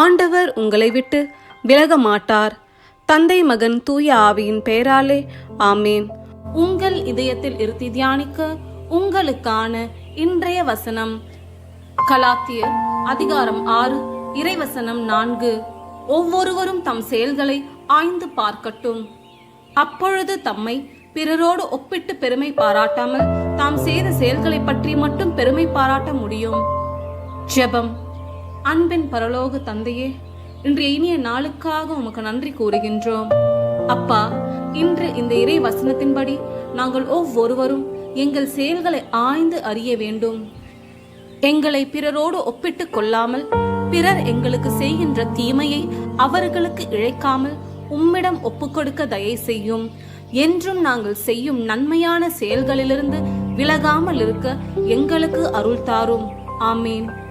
ஆண்டவர் உங்களை விட்டு விலக மாட்டார் தந்தை மகன் தூய ஆவியின் பெயராலே ஆமேன். உங்கள் இதயத்தில் இருத்தி தியானிக்க உங்களுக்கான இன்றைய வசனம் கலாத்திய அதிகாரம் ஆறு இறைவசனம் நான்கு. ஒவ்வொருவரும் தம் செயல்களை ஆய்ந்து பார்க்கட்டும். அப்பொழுது தம்மை பிறரோடு ஒப்பிட்டு பெருமை பாராட்டாமல் தாம் செய்த செயல்களை பற்றி மட்டும் பெருமை பாராட்ட முடியும். ஜெபம். அன்பின் பரலோக தந்தையே இன்றைய இனிய நாளுக்காக உமக்கு நன்றி கூறுகின்றோம். அப்பா இன்று இந்த இறை வசனத்தின்படி நாங்கள் ஒவ்வொருவரும் எங்கள் செயல்களை ஆய்ந்து அறிய வேண்டும். எங்களை பிறரோடு ஒப்பிட்டு கொள்ளாமல் பிறர் எங்களுக்கு செய்கின்ற தீமையை அவர்களுக்கு இழைக்காமல் உம்மிடம் ஒப்புக்கொடுக்க தயை செய்யும். என்றும் நாங்கள் செய்யும் நன்மையான செயல்களிலிருந்து விலகாமல் இருக்க எங்களுக்கு அருள் தாரும். ஆமீன்.